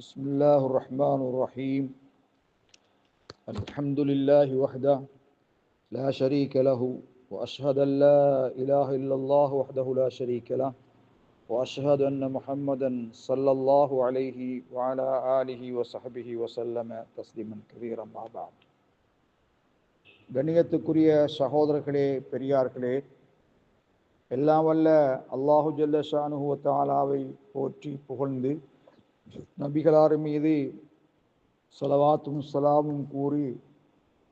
بسم الله الرحمن الرحيم. الحمد لله وحده لا شريك له وأشهد أن لا إله إلا الله وحده لا شريك له وأشهد أن محمدا صلى الله عليه وعلى آله وصحبه وسلم تسليما كثيرا. ما بعد. கண்ணியத்துக்குரிய சகோதரர்களே பெரியார்களே எல்லாம் வல்ல அல்லாஹு ஜல்ல ஷானுஹுவ தாலாவை போற்றி புகழ்ந்து நபிகளார் மீது சலவாத்தும் சலாமும் கூறி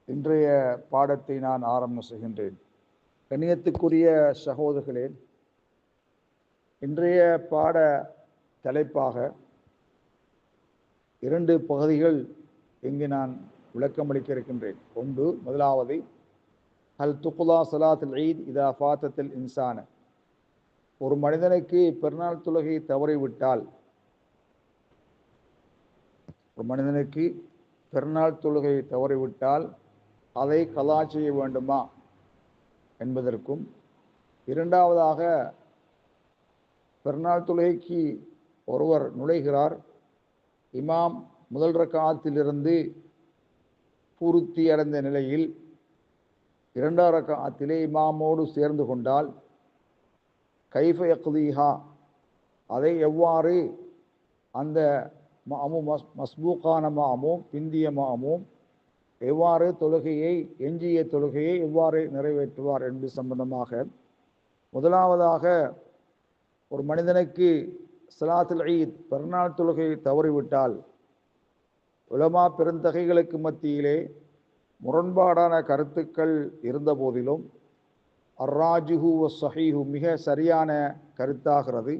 இன்றைய பாடத்தை நான் ஆரம்பம் செய்கின்றேன். கண்ணியத்துக்குரிய சகோதரர்களே இன்றைய பாட தலைப்பாக இரண்டு பகுதிகள் இங்கு நான் விளக்கமளிக்க இருக்கின்றேன். ஒன்று முதலாவது அல் துக்குலா சலாத்தில் ஈத் இதா ஃபாத்தத்தில் இன்சான? ஒரு மனிதனுக்கு பெருநாள் தொழுகை தவறிவிட்டால் ஒரு மனிதனுக்கு பிறநாள் தொழுகையை தவறிவிட்டால் அதை கலா செய்ய வேண்டுமா என்பதற்கும் இரண்டாவதாக பிறநாள் தொழுகைக்கு ஒருவர் நுழைகிறார் இமாம் முதல் ரக்காத்திலிருந்து பூர்த்தி அடைந்த நிலையில் இரண்டாம் ரக்காத்திலே இமாமோடு சேர்ந்து கொண்டால் கைஃப யக்தீஹா அதை எவ்வாறு அந்த மாமும் மஸ் மஸ்பூக்கான மாமும் பிந்திய மாமும் எவ்வாறு தொழுகையை எஞ்சிய தொழுகையை எவ்வாறு நிறைவேற்றுவார் என்று சம்பந்தமாக முதலாவதாக ஒரு மனிதனுக்கு சலாத்துல் ஈத் பெருநாள் தொழுகை தவறிவிட்டால் உலமா பெருந்தகைகளுக்கு மத்தியிலே முரண்பாடான கருத்துக்கள் இருந்த போதிலும் அர்ராஜுஹு சஹீஹு மிக சரியான கருத்தாகிறது.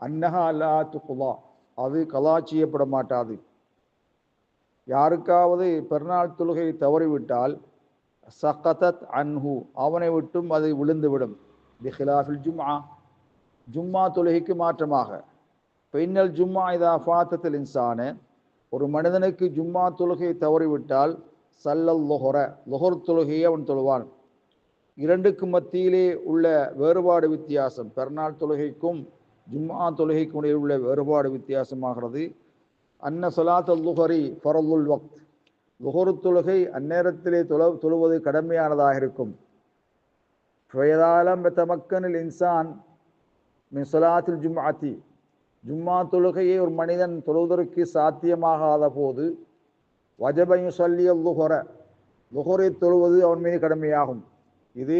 அன்னஹா அல்லா துகுலா அது கலா செய்யப்பட மாட்டாது யாருக்காவது பெருநாள் தொழுகை தவறிவிட்டால் சகதத் அன்ஹு அவனை விட்டும் அது விழுந்துவிடும். பிஹிலாஃபில் ஜும்மா ஜும்மா தொழுகைக்கு மாற்றமாக. பெண்ணல் ஜும்மா இதா ஃபாத்தத்தில் இன்சான ஒரு மனிதனுக்கு ஜும்மா தொழுகை தவறிவிட்டால் சல்லல் லொஹர லொஹர் தொழுகையை அவன் தொழுவான். இரண்டுக்கு மத்தியிலே உள்ள வேறுபாடு வித்தியாசம். பெருநாள் தொழுகைக்கும் ஜும்மா தொழுகைக்கும் இடையே உள்ள வேறுபாடு வித்தியாசமாகிறது. அன்ன சொலாத் லுஹரி ஃபரதுல் வக்த். லுஹரு தொழுகை அந்நேரத்திலே தொழ தொழுவது கடமையானதாக இருக்கும். ஃபயதாலம் தமக்கனில் இன்சான் மின் சொலாத்தில் ஜும்மாத்தி ஜும்மா தொழுகையை ஒரு மனிதன் தொழுவதற்கு சாத்தியமாகாத போது வஜபையும் சொல்லிய லுஹர லுஹரை தொழுவது அவன் மீது கடமையாகும். இது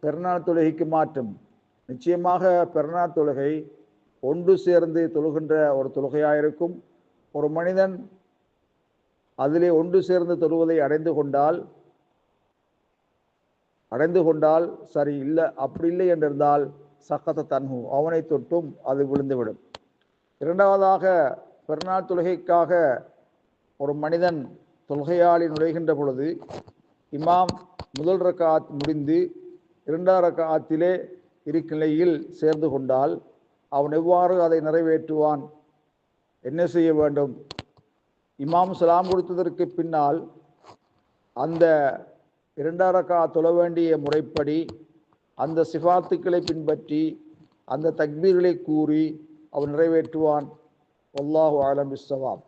பெருநாள் தொழுகைக்கு மாற்றம். நிச்சயமாக பெருநாள் தொழுகை ஒன்று சேர்ந்து தொழுகின்ற ஒரு தொழுகையாயிருக்கும். ஒரு மனிதன் அதிலே ஒன்று சேர்ந்து தொழுவதை அடைந்து கொண்டால் அடைந்து கொண்டால் சரி இல்லை அப்படி இல்லை என்றிருந்தால் சக்கத்த தன்ஹு அவனை தொட்டும் அது விழுந்துவிடும். இரண்டாவதாக பெருநாள் தொழுகைக்காக ஒரு மனிதன் தொல்கையாளி நுழைகின்ற பொழுது இமாம் முதல் ரக்காத் முடிந்து இரண்டாம் ரக்காத்திலே இருக்கிலையில் சேர்ந்து கொண்டால் அவன் எவ்வாறு அதை நிறைவேற்றுவான்? என்ன செய்ய வேண்டும்? இமாம் சலாம் கொடுத்ததற்கு பின்னால் அந்த இரண்டாம் ரக்கா தொழ வேண்டிய முறைப்படி அந்த சிஃபாத்துக்களை பின்பற்றி அந்த தக்பீர்களை கூறி அவன் நிறைவேற்றுவான். அல்லாஹு ஆலம் இஸ்வாம்